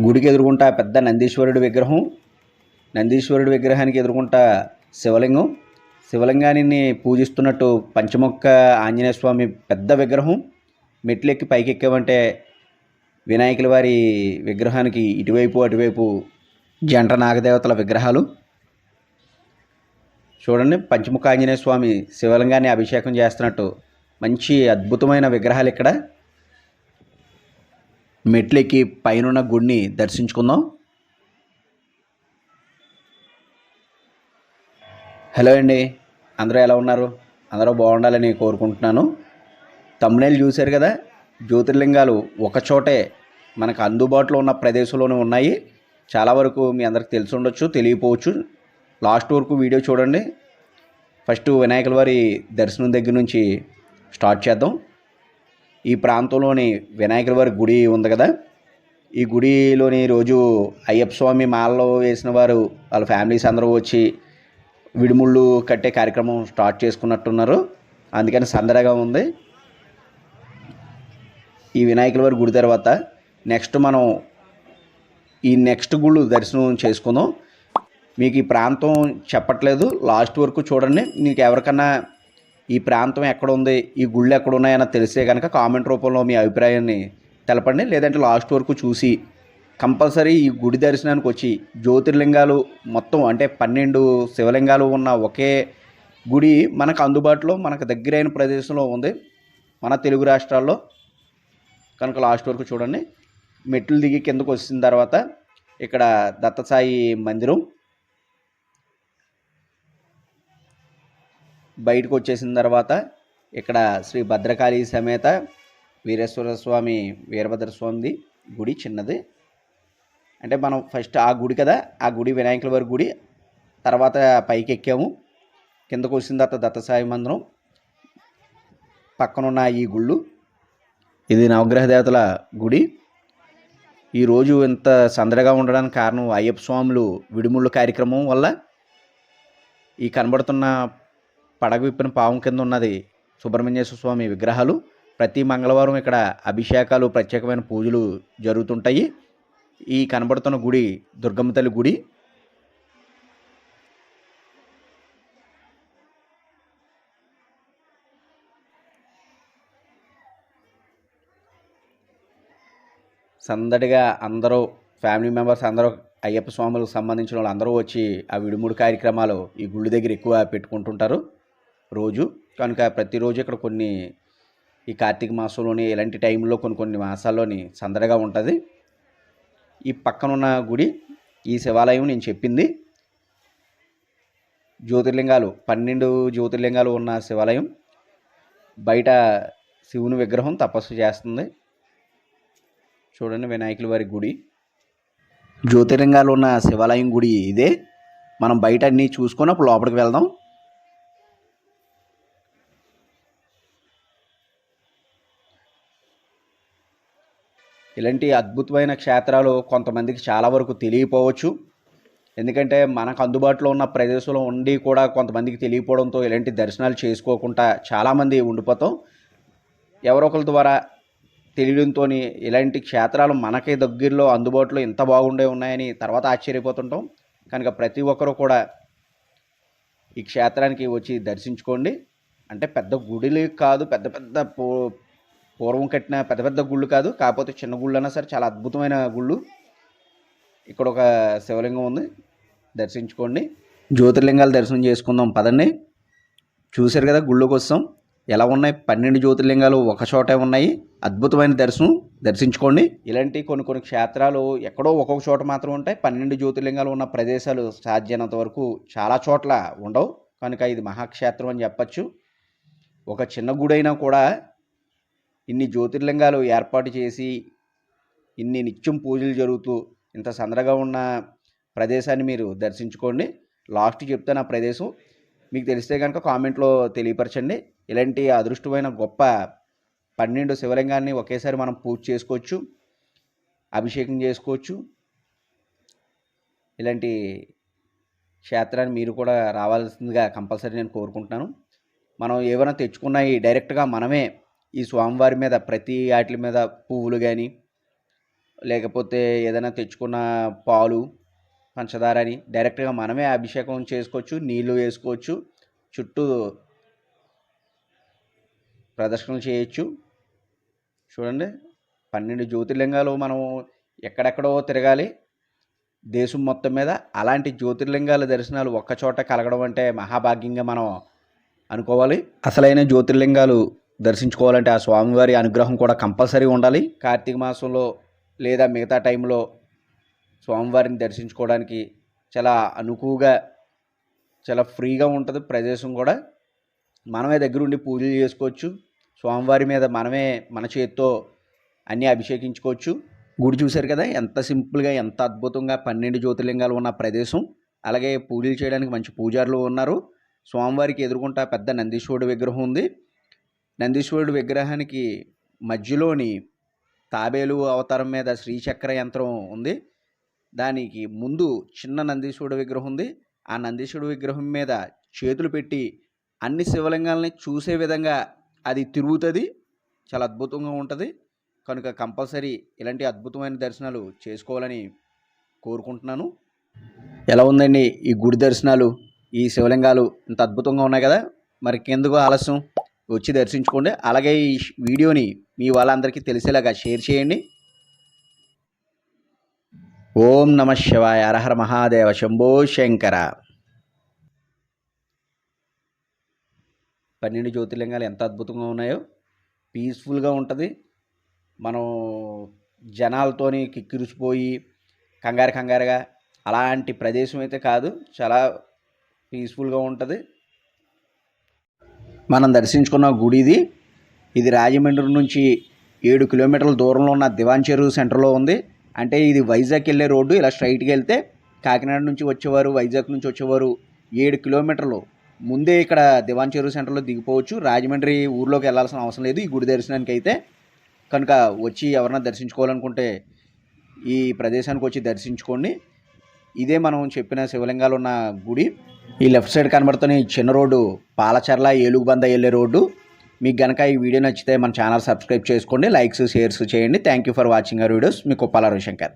గుడికి ఎదురుకుంటా పెద్ద నందీశ్వరుడి విగ్రహం నందీశ్వరుడి విగ్రహానికి ఎదురుకుంటా శివలింగం. శివలింగాన్ని పూజిస్తున్నట్టు పంచముఖ ఆంజనేయ స్వామి పెద్ద విగ్రహం. మెట్లెక్కి పైకి ఎక్కామంటే వినాయకుల వారి విగ్రహానికి ఇటువైపు అటువైపు జంట నాగదేవతల విగ్రహాలు. చూడండి పంచముఖ ఆంజనేయ స్వామి శివలింగాన్ని అభిషేకం చేస్తున్నట్టు. మంచి అద్భుతమైన విగ్రహాలు ఇక్కడ. మెట్లెక్కి పైనున్న గుడిని దర్శించుకుందాం. హలో అండి అందరూ ఎలా ఉన్నారు? అందరూ బాగుండాలని కోరుకుంటున్నాను. తమ్మునేలు చూశారు కదా జ్యోతిర్లింగాలు ఒక చోటే మనకు అందుబాటులో ఉన్న ప్రదేశంలోనే ఉన్నాయి. చాలా వరకు మీ అందరికి తెలిసి ఉండొచ్చు తెలియపోవచ్చు. లాస్ట్ వరకు వీడియో చూడండి. ఫస్ట్ వినాయకుల వారి దర్శనం దగ్గర నుంచి స్టార్ట్ చేద్దాం. ఈ ప్రాంతంలోని వినాయకుల వారి గుడి ఉంది కదా? ఈ గుడిలోని రోజు అయ్యప్ప స్వామి మాలలో వేసిన వారు వాళ్ళ ఫ్యామిలీస్ అందరూ వచ్చి విడిముళ్ళు కట్టే కార్యక్రమం స్టార్ట్ చేసుకున్నట్టున్నారు. అందుకని సందడిగా ఉంది. ఈ వినాయకుల వారి గుడి తర్వాత నెక్స్ట్ మనం ఈ నెక్స్ట్ గుళ్ళు దర్శనం చేసుకుందాం. మీకు ఈ ప్రాంతం చెప్పట్లేదు. లాస్ట్ వరకు చూడండి. మీకు ఎవరికన్నా ఈ ప్రాంతం ఎక్కడ ఉంది ఈ గుళ్ళు ఎక్కడ ఉన్నాయని తెలిసే కనుక కామెంట్ రూపంలో మీ అభిప్రాయాన్ని తెలపండి. లేదంటే లాస్ట్ వరకు చూసి కంపల్సరీ ఈ గుడి దర్శనానికి వచ్చి జ్యోతిర్లింగాలు మొత్తం అంటే పన్నెండు శివలింగాలు ఉన్న ఒకే గుడి మనకు అందుబాటులో మనకు దగ్గరైన ప్రదేశంలో ఉంది. మన తెలుగు రాష్ట్రాల్లో కనుక లాస్ట్ వరకు చూడండి. మెట్లు దిగి కిందకు వచ్చిన తర్వాత ఇక్కడ దత్తసాయి మందిరం బయటకు వచ్చేసిన తర్వాత ఇక్కడ శ్రీ భద్రకాళి సమేత వీరేశ్వర స్వామి వీరభద్ర స్వామిది గుడి చిన్నది. అంటే మనం ఫస్ట్ ఆ గుడి కదా ఆ గుడి వినాయకుల వారి గుడి. తర్వాత పైకి ఎక్కాము కిందకు వచ్చిన తర్వాత దత్తసాయి మందిరం. పక్కనున్న ఈ గుళ్ళు. ఇది నవగ్రహ దేవతల గుడి. ఈరోజు ఇంత సందడిగా ఉండడానికి కారణం అయ్యప్ప స్వాములు విడుముళ్ళు కార్యక్రమం వల్ల ఈ కనబడుతున్న పడగ విప్పిన పావం కింద ఉన్నది సుబ్రహ్మణ్యేశ్వర స్వామి విగ్రహాలు. ప్రతి మంగళవారం ఇక్కడ అభిషేకాలు ప్రత్యేకమైన పూజలు జరుగుతుంటాయి. ఈ కనబడుతున్న గుడి దుర్గమ్మ తల్లి గుడి. సందడిగా అందరూ ఫ్యామిలీ మెంబర్స్ అందరూ అయ్యప్ప స్వాములకు సంబంధించిన వాళ్ళు అందరూ వచ్చి ఆ విడుముడు కార్యక్రమాలు ఈ గుడి దగ్గర ఎక్కువ పెట్టుకుంటుంటారు. రోజు. కనుక ప్రతిరోజు ఇక్కడ కొన్ని ఈ కార్తీక మాసంలోని ఇలాంటి టైంలో కొన్ని కొన్ని మాసాల్లోని సందడిగా ఉంటుంది. ఈ పక్కనున్న గుడి ఈ శివాలయం నేను చెప్పింది. జ్యోతిర్లింగాలు పన్నెండు జ్యోతిర్లింగాలు ఉన్న శివాలయం. బయట శివుని విగ్రహం తపస్సు చేస్తుంది. చూడండి వినాయకుల వారి గుడి. జ్యోతిర్లింగాలు ఉన్న శివాలయం గుడి ఇదే. మనం బయట అన్నీ చూసుకొని అప్పుడు లోపలికి వెళ్దాం. ఇలాంటి అద్భుతమైన క్షేత్రాలు కొంతమందికి చాలా వరకు తెలియపోవచ్చు. ఎందుకంటే మనకు అందుబాటులో ఉన్న ప్రదేశంలో ఉండి కూడా కొంతమందికి తెలియపోవడంతో ఇలాంటి దర్శనాలు చేసుకోకుండా చాలామంది ఉండిపోతాం. ఎవరో ఒకరి ద్వారా తెలియడంతో ఇలాంటి క్షేత్రాలు మనకే దగ్గరలో అందుబాటులో ఇంత బాగుండే ఉన్నాయని తర్వాత ఆశ్చర్యపోతుంటాం. కనుక ప్రతి ఒక్కరూ కూడా ఈ క్షేత్రానికి వచ్చి దర్శించుకోండి. అంటే పెద్ద గుడిలు కాదు పెద్ద పెద్ద పో పూర్వం కట్టిన పెద్ద పెద్ద గుళ్ళు కాదు కాకపోతే చిన్న గుళ్ళు అన్నా సరే చాలా అద్భుతమైన గుళ్ళు. ఇక్కడ ఒక శివలింగం ఉంది దర్శించుకోండి. జ్యోతిర్లింగాలు దర్శనం చేసుకుందాం పదండి. చూశారు కదా గుళ్ళోకి వస్తాం. ఎలా ఉన్నాయి? పన్నెండు జ్యోతిర్లింగాలు ఒక చోటే ఉన్నాయి. అద్భుతమైన దర్శనం దర్శించుకోండి. ఇలాంటి కొన్ని కొన్ని క్షేత్రాలు ఎక్కడో ఒక్కొక్క చోట మాత్రం ఉంటాయి. పన్నెండు జ్యోతిర్లింగాలు ఉన్న ప్రదేశాలు సాధ్యమైనంత వరకు చాలా చోట్ల ఉండవు. కనుక ఇది మహాక్షేత్రం అని చెప్పచ్చు. ఒక చిన్న గుడైనా కూడా ఇన్ని జ్యోతిర్లింగాలు ఏర్పాటు చేసి ఇన్ని నిత్యం పూజలు జరుగుతూ ఇంత సందడిగా ఉన్న ప్రదేశాన్ని మీరు దర్శించుకోండి. లాస్ట్ చెప్తాను ఆ ప్రదేశం మీకు తెలిస్తే కనుక కామెంట్లో తెలియపరచండి. ఇలాంటి అదృష్టమైన గొప్ప పన్నెండు శివలింగాన్ని ఒకేసారి మనం పూజ చేసుకోవచ్చు అభిషేకం చేసుకోవచ్చు. ఇలాంటి క్షేత్రాన్ని మీరు కూడా రావాల్సిందిగా కంపల్సరీ నేను కోరుకుంటున్నాను. మనం ఏమైనా తెచ్చుకున్నాయి డైరెక్ట్గా మనమే ఈ స్వామివారి మీద ప్రతి వాటి మీద పువ్వులు కానీ లేకపోతే ఏదైనా తెచ్చుకున్న పాలు పంచదార అని డైరెక్ట్గా మనమే అభిషేకం చేసుకోవచ్చు నీళ్ళు వేసుకోవచ్చు చుట్టూ ప్రదర్శనలు చేయొచ్చు. చూడండి పన్నెండు జ్యోతిర్లింగాలు మనం ఎక్కడెక్కడో తిరగాలి. దేశం మొత్తం మీద అలాంటి జ్యోతిర్లింగాల దర్శనాలు ఒక్కచోట కలగడం అంటే మహాభాగ్యంగా మనం అనుకోవాలి. అసలైన జ్యోతిర్లింగాలు దర్శించుకోవాలంటే ఆ స్వామివారి అనుగ్రహం కూడా కంపల్సరీ ఉండాలి. కార్తీక మాసంలో లేదా మిగతా టైంలో స్వామివారిని దర్శించుకోవడానికి చాలా అనుకువగా చాలా ఫ్రీగా ఉంటుంది ప్రదేశం కూడా. మనమే దగ్గరుండి పూజలు చేసుకోవచ్చు. స్వామివారి మీద మనమే మన చేతితో అన్నీ అభిషేకించుకోవచ్చు. గుడి చూశారు కదా ఎంత సింపుల్గా ఎంత అద్భుతంగా పన్నెండు జ్యోతిర్లింగాలు ఉన్న ప్రదేశం. అలాగే పూజలు చేయడానికి మంచి పూజారులు ఉన్నారు. స్వామివారికి ఎదుర్కొంటా పెద్ద నందీశ్వరుడు విగ్రహం ఉంది. నందీశ్వరుడు విగ్రహానికి మధ్యలోని తాబేలు అవతారం మీద శ్రీచక్ర యంత్రం ఉంది. దానికి ముందు చిన్న నందీశ్వరుడు విగ్రహం ఉంది. ఆ నందీశ్వరుడు విగ్రహం మీద చేతులు పెట్టి అన్ని శివలింగాలని చూసే విధంగా అది తిరుగుతుంది. చాలా అద్భుతంగా ఉంటుంది. కనుక కంపల్సరీ ఇలాంటి అద్భుతమైన దర్శనాలు చేసుకోవాలని కోరుకుంటున్నాను. ఎలా ఉందండి ఈ గుడి దర్శనాలు? ఈ శివలింగాలు ఇంత అద్భుతంగా ఉన్నాయి కదా. మరి కిందకు ఆలస్యం. వచ్చి దర్శించుకోండి. అలాగే ఈ వీడియోని మీ వాళ్ళందరికీ తెలిసేలాగా షేర్ చేయండి. ఓం నమ శివాయ. అరహర మహాదేవ శంభో శంకర. పన్నెండు జ్యోతిర్లింగాలు ఎంత అద్భుతంగా ఉన్నాయో. పీస్ఫుల్గా ఉంటుంది. మనం జనాలతోని కిక్కిరిసిపోయి కంగారు కంగారుగా అలాంటి ప్రదేశం అయితే కాదు. చాలా పీస్ఫుల్గా ఉంటుంది. మనం దర్శించుకున్న గుడి ఇది ఇది రాజమండ్రి నుంచి ఏడు కిలోమీటర్ల దూరంలో ఉన్న దివాన్ చెరువు సెంటర్లో ఉంది. అంటే ఇది వైజాగ్ వెళ్ళే రోడ్డు. ఇలా స్ట్రైట్కి వెళ్తే కాకినాడ నుంచి వచ్చేవారు వైజాగ్ నుంచి వచ్చేవారు ఏడు కిలోమీటర్లు. ముందే ఇక్కడ దివాన్ చెరువు సెంటర్లో దిగిపోవచ్చు. రాజమండ్రి ఊర్లోకి వెళ్ళాల్సిన అవసరం లేదు ఈ గుడి దర్శనానికి అయితే. కనుక వచ్చి ఎవరన్నా దర్శించుకోవాలనుకుంటే ఈ ప్రదేశానికి వచ్చి దర్శించుకోండి. ఇదే మనం చెప్పిన శివలింగాలు ఉన్న గుడి. ఈ లెఫ్ట్ సైడ్ కనబడుతున్న ఈ చిన్న రోడ్డు పాలచర్ల ఏలుగుబంద వెళ్ళే రోడ్డు. మీకు గనక ఈ వీడియో నచ్చితే మన ఛానల్ సబ్స్క్రైబ్ చేసుకోండి లైక్స్ షేర్స్ చేయండి. Thank you for watching our videos me Kuppala Ravishankar.